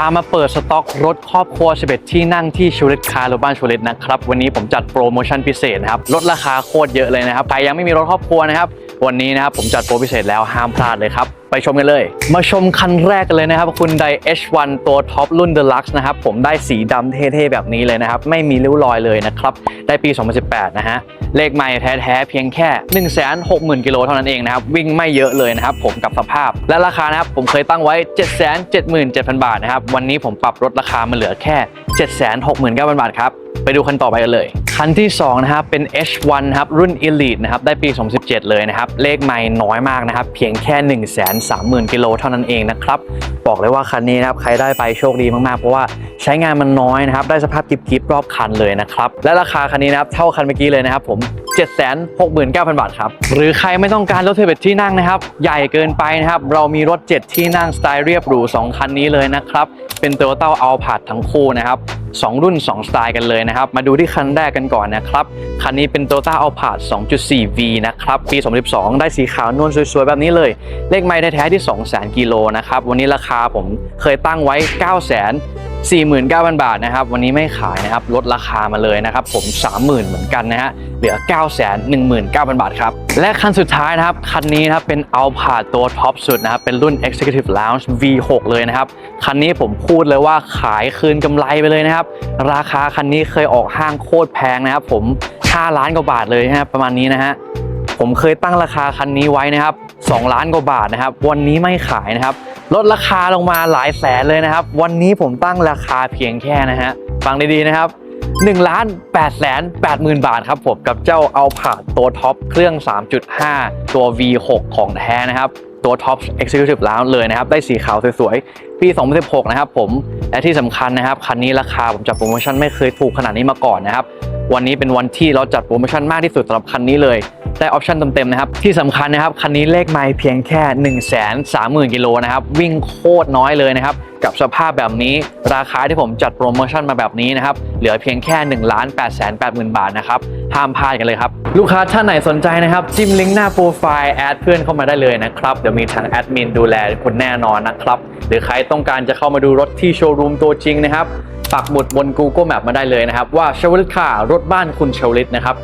ามาเปิดสต็อกรถครอบครัว 11 ที่นั่งที่ชูริตคาร์หรือบ้านชูริตนะครับ วันนี้ผมจัดโปรโมชั่นพิเศษนะครับ ลดราคาโคตรเยอะเลยนะครับ ใครยังไม่มีรถครอบครัวนะครับ วันนี้นะครับผมจัดโปรพิเศษแล้วห้ามพลาดเลยครับ ไปชมกันเลย มาชมคันแรกกันเลยนะครับคุณได H1 ตัวท็อปรุ่น Deluxe นะครับ ผมได้สีดำเท่ๆ แบบนี้เลยนะครับ ไม่มีริ้วรอยเลยนะครับ ได้ปี 2018 นะฮะ เลขใหม่แท้ๆ เพียงแค่ 160,000 กิโลเท่านั้นเองนะครับ วิ่งไม่เยอะเลยนะครับ ผมกับสภาพ และราคานะครับผมเคยตั้งไว้ 777,000 บาทนะครับวันนี้ผมปรับลดราคามาเหลือแค่ 769,000 บาทครับไปดูคันต่อไปกันเลย คันที่2นะครับเป็น H1 ครับรุ่น Elite นะครับได้ปี 2017 เลยนะครับ เลขไม่น้อยมากนะครับ เพียงแค่ 130,000 กิโลเท่านั้นเองนะครับ บอกเลยว่าคันนี้นะครับใครได้ไปโชคดีมากๆ เพราะว่าใช้งานมันน้อยนะครับ ได้สภาพกิบๆรอบคันเลยนะครับ และราคาคันนี้นะครับเท่าคันเมื่อกี้เลยนะครับผม 769,000 บาทครับ หรือใครไม่ต้องการรถเทเบตที่นั่งนะครับ ใหญ่เกินไปนะครับ เรามีรถ 7 ที่นั่งสไตล์เรียบหรู 2 คันนี้เลยนะครับ เป็น Toyota Alphard ทั้งคู่นะครับ 2 รุ่น 2 สไตล์กันเลยนะครับ มาดูที่คันแรกกันก่อนนะครับ คันนี้เป็น Toyota Alphard 2.4V นะครับ ปี 2012 ได้สีขาวนวลสวยๆ แบบนี้เลย เลขไม้แท้ที่ 200,000กิโลนะครับ วันนี้ราคาผมเคยตั้งไว้ 900,000 49,000 บาทนะครับ วันนี้ไม่ขายนะครับ ลดราคามาเลยนะครับ ผม 30,000 เหมือนกันนะฮะ เหลือ 919,000 บาทครับ และคันสุดท้ายนะครับ คันนี้นะครับ เป็น Alphard ตัวท็อปสุดนะครับ เป็นรุ่น Executive Lounge V6 เลยนะครับ คันนี้ผมพูดเลยว่าขายคืนกำไรไปเลยนะครับ ราคาคันนี้เคยออกห้างโคตรแพงนะครับ ผม 5 ล้านกว่าบาทเลยนะครับประมาณนี้นะฮะผมเคยตั้งราคาคันนี้ไว้นะครับ 2 ล้านกว่าบาทนะครับ วันนี้ไม่ขายนะครับ ลดราคาลงมาหลายแสนเลยนะครับ วันนี้ผมตั้งราคาเพียงแค่นะฮะฟังดีๆนะครับ1ล้าน8แสน8หมื่นบาทครับผมกับเจ้าเอาผาดตัวท็อปเครื่อง 3.5 ตัว V6 ของแท้นะครับ ตัวท็อป Executive แล้วเลยนะครับ ได้สีขาวสวยๆ ปี 2016 นะครับผม และที่สำคัญนะครับ คันนี้ราคาผมจัดโปรโมชั่นไม่เคยถูกขนาดนี้มาก่อนนะครับ วันนี้เป็นวันที่เราจัดโปรโมชั่นมากที่สุดสำหรับคันนี้เลย ได้ออปชั่นเต็มๆนะครับ ที่สำคัญนะครับ คันนี้เลขไม่เพียงแค่ 1 3 0 0 0 0กิโลนะครับ วิ่งโคตรน้อยเลยนะครับ กับสภาพแบบนี้ราคาที่ผมจัดโปรโมชั่นมาแบบนี้นะครับ เหลือเพียงแค่1 8 8 0 0 0 0 บาทนะครับ ห้ามพลาดกันเลยครับ ลูกค้าท่านไหนสนใจนะครับ จิ้มลิงก์หน้าโปรไฟล์แอดเพื่อนเข้ามาได้เลยนะครับ เดี๋ยวมีทางแอดมินดูแลคุณแน่นอนนะครับ หรือใครต้องการจะเข้ามาดูรถที่โชว์รูมตัวจริงนะครับปักหมุดบน Google Map มาได้เลยนะครับ ว่าเชวลิตคารถบ้านคุณเชวลิตนะครับ